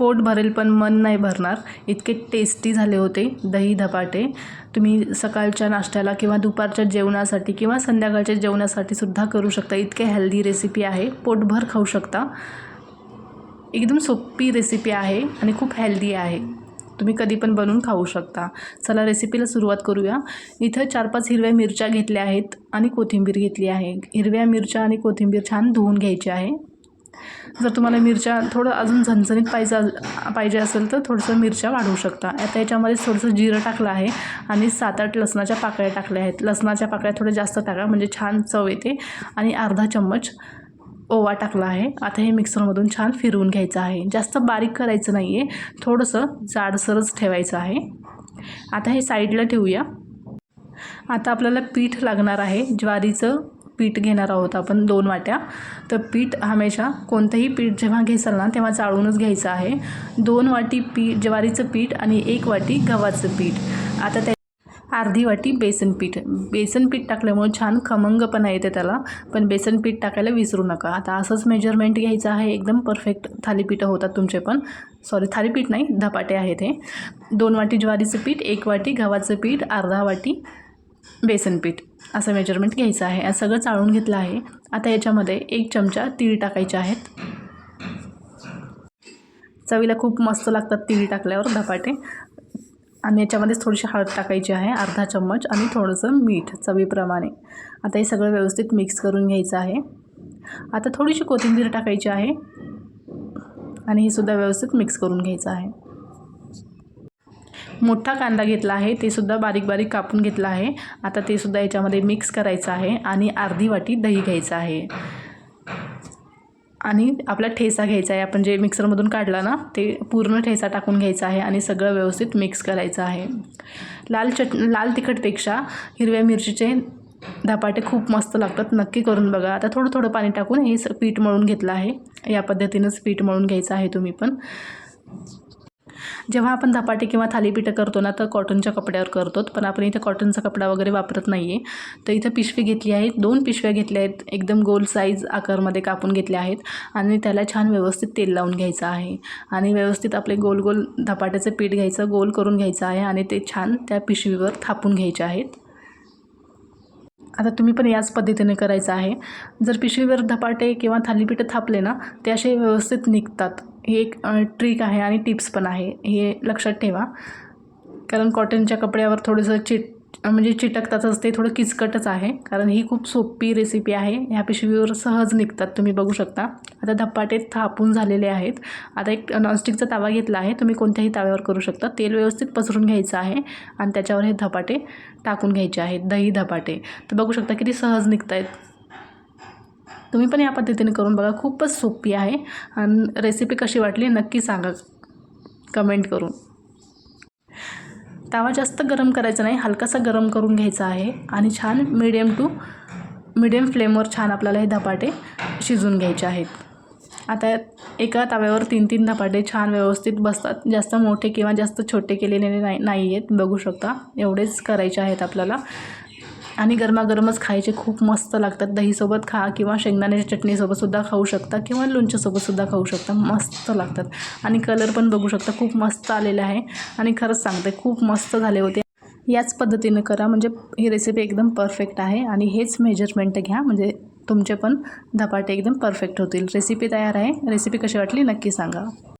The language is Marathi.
पोट भरेल पण मन नाही भरणार. इतके टेस्टी झाले होते दही धपाटे. तुम्ही सकाळच्या नाश्त्याला किंवा दुपारच्या जेवणासाठी किंवा संध्याकाळच्या जेवणासाठी सुद्धा करू शकता. इतके हेल्दी रेसिपी आहे. पोटभर खाऊ शकता. एकदम सोपी रेसिपी आहे आणि खूप हेल्दी आहे. तुम्ही कधी पण बनवून खाऊ शकता. चला रेसिपीला सुरुवात करूया. इथं चार पाच हिरव्या मिरच्या घेतल्या आहेत आणि कोथिंबीर घेतली आहे. हिरव्या मिरच्या आणि कोथिंबीर छान धुवून घ्यायची आहे. जर तुम्हाला मिरच्या थोडं अजून झणझणीत पाहिजे पाहिजे असेल तर थोडंसं मिरच्या वाढवू शकता. आता याच्यामध्ये थोडंसं जिरं टाकलं आहे आणि सात आठ लसणाच्या पाकळ्या टाकल्या आहेत. लसणाच्या पाकळ्या थोड्या जास्त टाका म्हणजे छान चव येते. आणि अर्धा चम्मच ओवा टाकला आहे. आता हे मिक्सरमधून छान फिरवून घ्यायचं आहे. जास्त बारीक करायचं नाही आहे थोडंसं जाडसरच ठेवायचं आहे. आता हे साईडला ठेवूया. आता आपल्याला पीठ लागणार आहे ज्वारीचं पीठ घेणार आहोत आपण दोन वाट्या. तर पीठ हमेशा कोणतंही पीठ जेव्हा घेसाल ना तेव्हा चाळूनच घ्यायचं आहे. दोन वाटी पीठ ज्वारीचं पीठ आणि एक वाटी गव्हाचं पीठ. आता त्या अर्धी वाटी बेसन पीठ. बेसन पीठ टाकल्यामुळे छान खमंगपणा येते त्याला. पण बेसन पीठ टाकायला विसरू नका. आता असंच मेजरमेंट घ्यायचं आहे. एकदम परफेक्ट थालीपीठं होतात तुमचे पण. सॉरी थालीपीठ नाही धपाटे आहेत हे. दोन वाटी ज्वारीचं पीठ एक वाटी गव्हाचं पीठ अर्धा वाटी बेसन पीठ. असं मेजरमेंट घ्यायचं आहे. आणि सगळं चाळून घेतलं आहे. आता याच्यामध्ये एक चमचा तीळ टाकायचे आहेत. चवीला खूप मस्त लागतात तीळ टाकल्यावर धपाटे. आणि याच्यामध्येच थोडीशी हळद टाकायची आहे अर्धा चम्मच आणि थोडंसं मीठ चवीप्रमाणे. आता हे सगळं व्यवस्थित मिक्स करून घ्यायचं आहे. आता थोडीशी कोथिंबीर टाकायची आहे. आणि हे सुद्धा व्यवस्थित मिक्स करून घ्यायचं आहे. मोठा कांदा घेतला आहे ते सुद्धा बारीक बारीक कापून घेतला आहे. आता ते सुद्धा याच्यामध्ये मिक्स करायचं आहे आणि अर्धी वाटी दही घ्यायचं आहे. आणि आपला ठेसा घ्यायचा आहे. आपण जे मिक्सरमधून काढला ना ते पूर्ण ठेसा टाकून घ्यायचा आहे आणि सगळं व्यवस्थित मिक्स करायचं आहे. लाल चट लाल तिखटपेक्षा हिरव्या मिरचीचे धपाटे खूप मस्त लागतात. नक्की करून बघा. आता थोडं थोडं पाणी टाकून हे स पीठ मळून घेतलं आहे. या पद्धतीनंच पीठ मळून घ्यायचं आहे तुम्ही पण. जेव्हा आपण धपाटे किंवा थालीपीठं करतो ना तर कॉटनच्या कपड्यावर करतो. पण आपण इथं कॉटनचा कपडा वगैरे वापरत नाही आहे तर इथं पिशवी घेतली आहे दोन पिशव्या घेतल्या आहेत. एकदम गोल साईज आकारमध्ये कापून घेतल्या आहेत. आणि त्याला छान व्यवस्थित तेल लावून घ्यायचं आहे. आणि व्यवस्थित आपले गोल गोल धपाट्याचं पीठ घ्यायचं गोल करून घ्यायचं आहे. आणि ते छान त्या पिशवीवर थापून घ्यायचे आहेत. आता तुम्ही पण याच पद्धतीने करायचं आहे. जर पिशवीवर धपाटे किंवा थालीपीठं थापले ना ते असे व्यवस्थित निघतात. ही एक ट्रिक आहे आणि टिप्स पण आहे. हे लक्षात ठेवा. कारण कॉटनच्या कपड्यावर थोडंसं चिट म्हणजे चिटकतातच ते थोडं किचकटच आहे. कारण ही खूप सोपी रेसिपी आहे. ह्या पिशवीवर सहज निघतात. तुम्ही बघू शकता. आता धपाटे थापून झालेले आहेत. आता एक नॉनस्टिकचा तवा घेतला आहे. तुम्ही कोणत्याही तव्यावर करू शकता. तेल व्यवस्थित पसरून घ्यायचं आहे आणि त्याच्यावर हे धपाटे टाकून घ्यायचे आहेत. दही धपाटे. तर बघू शकता किती सहज निघत आहेत तुम्ही पण या पद्धतीने करून बघा. खूपच सोपी आहे. आणि रेसिपी कशी वाटली नक्की सांगा. कमेंट करून. तवा जास्त गरम करायचा नाही. हलकासा गरम करून घ्यायचा आहे. आणि छान मिडियम टू मिडियम फ्लेमवर छान आपल्याला हे धपाटे शिजून घ्यायचे आहेत. आता एका तव्यावर तीन तीन धपाटे छान व्यवस्थित बसतात. जास्त मोठे किंवा जास्त छोटे केलेले नाही नाही आहेत बघू शकता. एवढेच करायचे आहेत आपल्याला. आणि गरमागरमच खायचे खूप मस्त लागतात. दहीसोबत खा किंवा शेंगदाण्याच्या चटणीसोबतसुद्धा खाऊ शकता किंवा लोणच्यासोबतसुद्धा खाऊ शकता. मस्त लागतात. आणि कलर पण बघू शकता. खूप मस्त आलेला आहे. आणि खरंच सांगते खूप मस्त झाले होते. याच पद्धतीनं करा. म्हणजे ही रेसिपी एकदम परफेक्ट आहे. आणि हेच मेजरमेंट घ्या. म्हणजे तुमचे पण धपाटे एकदम परफेक्ट होतील. रेसिपी तयार आहे. रेसिपी कशी वाटली नक्की सांगा.